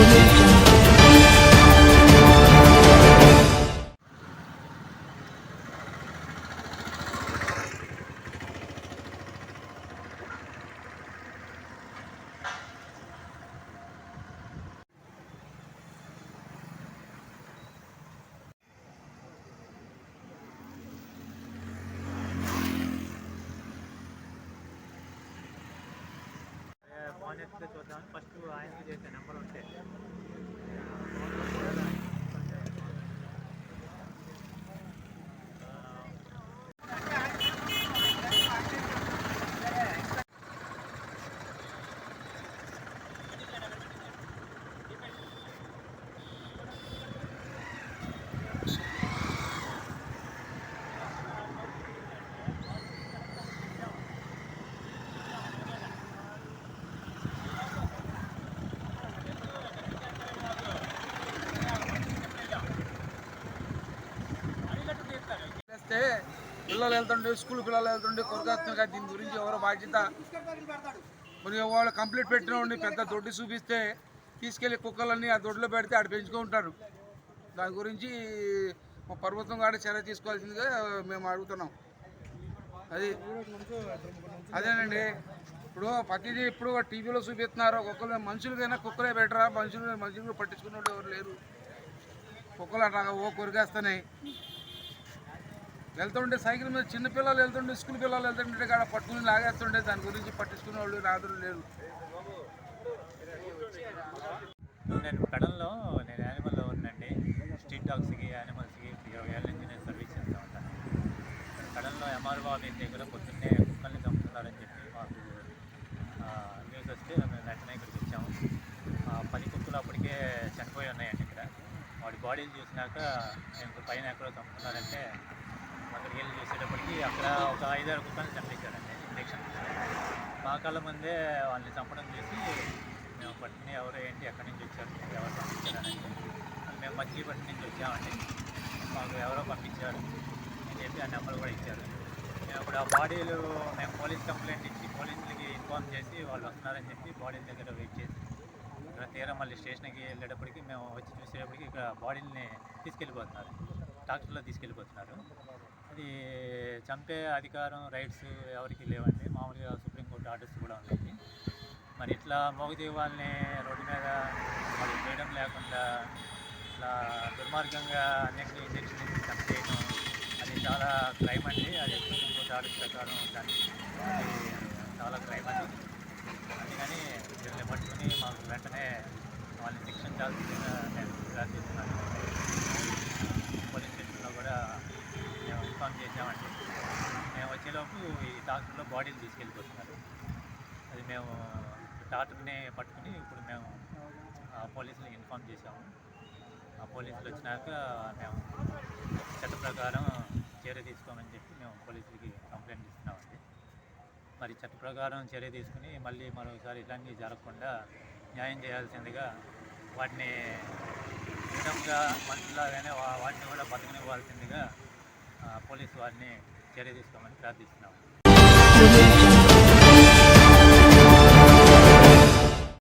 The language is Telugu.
information. ఫోన్ ఎత్తితే చూద్దాం ఫస్ట్ ఆయనకి చేసే నెంబర్ ఉంటే. అంటే పిల్లలు వెళ్తుండే స్కూల్ పిల్లలు వెళ్తుండే కొరకొస్తుంది దీని గురించి ఎవరో బాధ్యత? మరి వాళ్ళు కంప్లీట్ పెట్టిన పెద్ద దొడ్డు చూపిస్తే తీసుకెళ్ళి కుక్కలన్నీ ఆ దొడ్లో పెడితే ఆడ పెంచుకుంటారు. దాని గురించి మా ప్రభుత్వం కూడా చర్య తీసుకోవాల్సిందిగా మేము అడుగుతున్నాం. అది అదేనండి. ఇప్పుడు ప్రతిదీ ఇప్పుడు టీవీలో చూపిస్తున్నారు. ఒక్కొక్కరు మనుషులకైనా కుక్కలే బెటరా? మనుషులు మనుషులు పట్టించుకునే ఎవరు లేరు. కుక్కలు అట్లా ఓ కొరికేస్తున్నాయి. వెళ్తుంటే సైకిల్ మీద చిన్న పిల్లలు వెళ్తుంటే స్కూల్ పిల్లలు వెళ్తుంటే కాడ పట్టుకుని లాగేస్తుంటే దాని గురించి పట్టించుకునే వాళ్ళు రాదులు లేరు. నేను పెడల్లో నేను యానిమల్లో ఉన్నాండి స్ట్రీట్ డాగ్స్కి యానిమల్స్కి ఇరవై ఏళ్ళ నుంచి నేను సర్వీస్ చేస్తూ ఉంటాను. కడల్లో ఎంఆర్ బాబు దగ్గర పొద్దున్నే కుక్కల్ని చంపుతున్నారని చెప్పి మాకు న్యూస్ వస్తే మేము వెంటనే ఇక్కడికి వచ్చాము. పది కుక్కలు అప్పటికే చనిపోయి ఉన్నాయండి ఇక్కడ. వాడి బాడీలు చూసినాక మేము పైన ఎక్కడో చంపుతున్నారంటే అక్కడ ఒక ఐదారు కుక్కల్ని చంపించారండి ఇంజక్షన్ మా కళ్ళ ముందే వాళ్ళని చంపడం చేసి మేము పట్టుకుని ఎవరు ఏంటి ఎక్కడి నుంచి వచ్చారు ఎవరు పంపించారని మేము మచిలీపట్నం నుంచి వచ్చామండి. మాకు ఎవరో పంపించారు అని చెప్పి ఆ నెంబర్ కూడా ఇచ్చారు. మేము అప్పుడు ఆ బాడీలు మేము పోలీస్ కంప్లైంట్ ఇచ్చి పోలీసులకి ఇన్ఫార్మ్ చేసి వాళ్ళు వస్తున్నారని చెప్పి బాడీల దగ్గర వెయిట్ చేసి ఇక్కడ తీరా మళ్ళీ స్టేషన్కి వెళ్ళేటప్పటికి మేము వచ్చి చూసేటప్పటికి ఇక్కడ బాడీని తీసుకెళ్ళిపోతున్నారు. డాక్టర్లో తీసుకెళ్ళిపోతున్నారు. అది చంపే అధికారం రైట్స్ ఎవరికి లేవండి. మామూలుగా సుప్రీంకోర్టు ఆర్డర్స్ కూడా ఉన్నాయి. మరి ఇట్లా మోగదీవి వాళ్ళని రోడ్డు మీద వాళ్ళు ఫ్రీడమ్ లేకుండా ఇట్లా దుర్మార్గంగా అనేక ఇంజక్షన్ ఇచ్చి చంపేయడం అది చాలా క్రైమ్ అండి. అది సుప్రీంకోర్టు ఆర్డర్స్ ప్రకారం దానికి అది చాలా క్రైమ్ అండి అందుకని వీళ్ళని పట్టుకుని మాకు వెంటనే వాళ్ళని శిక్షించాల్సిందిగా నేను ప్రార్థిస్తున్నాను పోలీస్ స్టేషన్లో కూడా మేము ఇన్ఫామ్ చేసామండి మేము వచ్చేలోపు ఈ బాడీలు తీసుకెళ్ళిపోతున్నారు. అది మేము డాక్టర్ని పట్టుకుని ఇప్పుడు మేము ఆ పోలీసులకు ఇన్ఫామ్ చేసాము ఆ పోలీసులు వచ్చినాక మేము చట్ట ప్రకారం చర్య తీసుకోమని చెప్పి మేము పోలీసులకి కంప్లైంట్ ఇస్తున్నామండి. మరి చట్ట ప్రకారం చర్య తీసుకుని మళ్ళీ మరోసారి ఇలాంటివి జరగకుండా న్యాయం చేయాల్సిందిగా వాటిని విధంగా మనుషులాగానే వాటిని కూడా బతకనివ్వాల్సిందిగా పోలీసు వారిని చర్య తీసుకోమని ప్రార్థిస్తున్నాము.